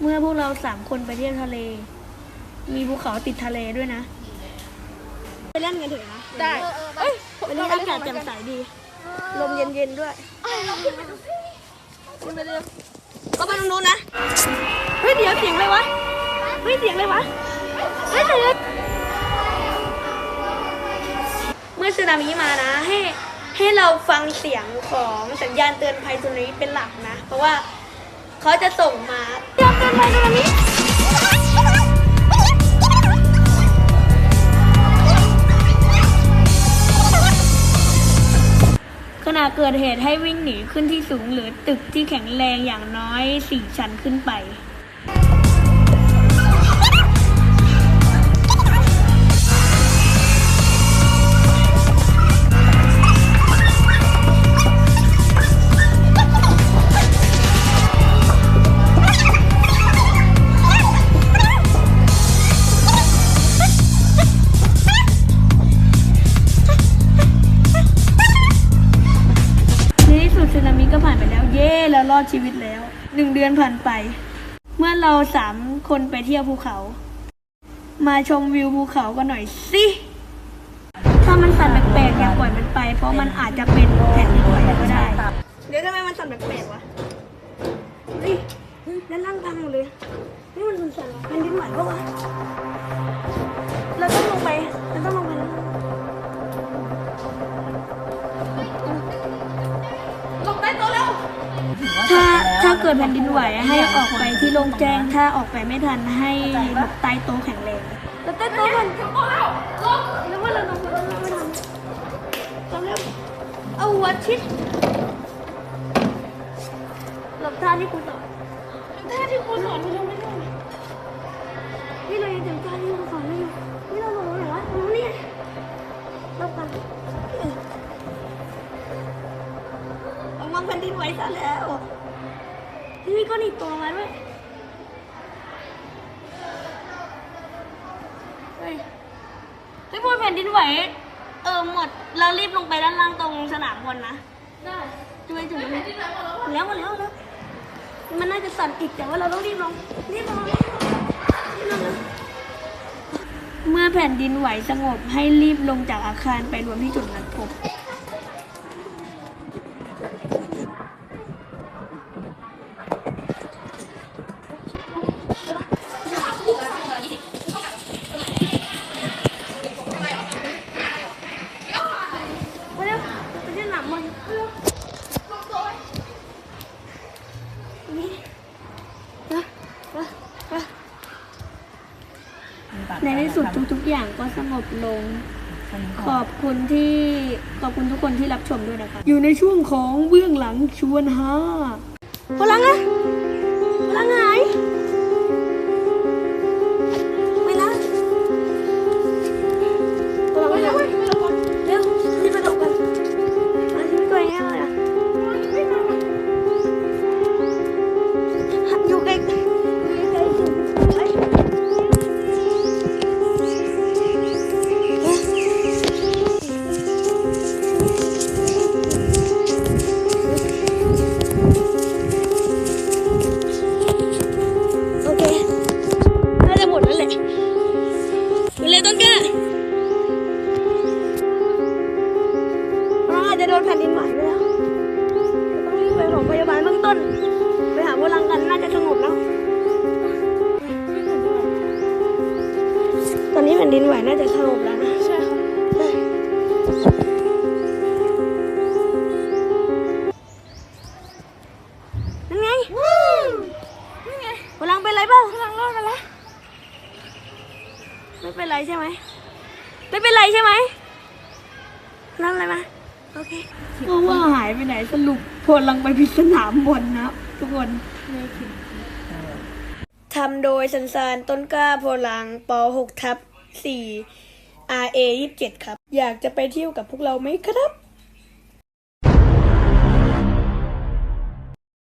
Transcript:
เมื่อพวกเราสามคนไปเที่ยวทะเล มีภูเขาติดทะเลด้วยนะ ไปเล่นกันเถอะนะได้เอ้ยวันนี้อากาศแจ่มใสดี ลมเย็นๆด้วยขึ้นไปเร็วก็ไปตรงนู้นนะ เฮ้ยเดี๋ยวเสียงอะไรวะ เฮ้ยเสียงอะไรวะ เฮ้ยเสียงเมื่อสึนามิมานะให้ให้เราฟังเสียงของสัญญาณเตือนภัยสึนามิเป็นหลักนะ เพราะว่า เขาจะส่งมาเตือนเตือนภัยสึนามิขณะเกิดเหตุให้วิ่งหนีขึ้นที่สูงหรือตึกที่แข็งแรงอย่างน้อยสี่ชั้นขึ้นไป สึนามิก็ผ่านไปแล้ว เย่แล้วรอดชีวิตแล้วหนึ่งเดือนผ่านไป เมื่อเราสามคนไปเที่ยวภูเขา มาชมวิวภูเขากันหน่อยสิถ้ามันสั่นแปลกๆอย่าปล่อยมันไป เพราะมันอาจจะเป็นแผ่นดินไหวก็ได้ เดี๋ยวทำไมมันสั่นแปลกๆวะเฮ้ยด้านล่างพังหมดเลยนี่มันสั่นๆเหรอแผ่นดินไหวปะวะเราต้องลงไปเราต้องลง กิดแผ่นดินไหวให้ออกไปที่โล่งแจ้ง ถ้าออกไปไม่ทันให้หลบใต้โต๊ะแข็งแรงแล้วใต้โต๊ะมันล้วลงแล้วว่าเราลงแล้วเราไม่ทำทำแล้วเอาหัวชิดหลบท่าที่คุณสอนท่าที่ครูสอนมันยังไม่ได้นี่เรายังจำท่าที่คุณสอนไม่อยู่นี่เราลงไหนวะลงนี่หลบกันระวังแผ่นดินไหวซะแล้ว ที่นี่ก็หนีบตัวมาด้วยเฮ้ยเฮ้ยพอแผ่นดินไหว เออหมด เรารีบลงไปด้านล่างตรงสนามบอลนะ ได้จุ้ยจุ้ยที่ไหนหมดแล้วแล้วหมดแล้วแล้ว มันน่าจะสั่นอีกแต่ว่าเราต้องรีบลง รีบลงรีบลงเมื่อแผ่นดินไหวสงบให้รีบลงจากอาคารไปรวมที่จุดนัดพบ มาเร็วไปที่สนามบอลเร็วนี่นะนะนะ ในที่สุดทุกๆอย่างก็สงบลง ขอบคุณที่ขอบคุณทุกคนที่รับชมด้วยนะคะ อยู่ในช่วงของเบื้องหลังชวนฮาพลังอะ ผ่นดินไหวน่าจะสงบแล้วนะใช่ค่ะใช่นั่นไงนี่ไงพลังเป็นไรเปล่าพลังรอดกันแล้วไม่เป็นไรใช่ไหมไม่เป็นไรใช่ไหมนั่นอะไรมาโอเคเพราะว่าหายไปไหนสรุปพลังไปพิสนามบนนะทุกคนทำโดยสันสานต้นกล้าโพลังป .6 ทับ 4 RA 27 ครับ อยากจะไปเที่ยวกับพวกเราไหมครับ